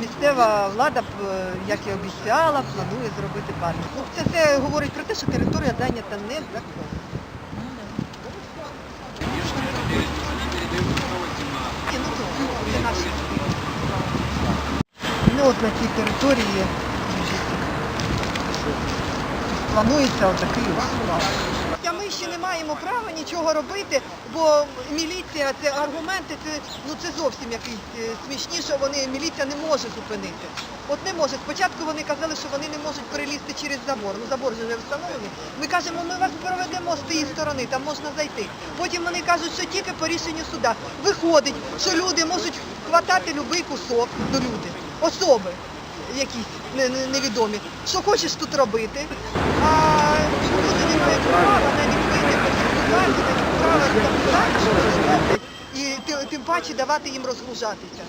місцева влада, е, як і обіцяла, планує зробити парк. Ну, це все говорить про те, що територія зайнята незаконно. Ну, от на цій території планується отакий ось ми ще не маємо права нічого робити, бо міліція, це аргументи, це, ну, це зовсім якийсь е, смішні, що вони, міліція не може зупинити. От не може. Спочатку вони казали, що вони не можуть перелізти через забор. Ну забор же вже встановлений. Ми кажемо, ми вас проведемо з тієї сторони, там можна зайти. Потім вони кажуть, що тільки по рішенню суда. Виходить, що люди можуть хватати будь-який кусок, ну люди, особи якісь не- не- невідомі. Що хочеш тут робити, а люди не мають права і тим паче давати їм розгружатися.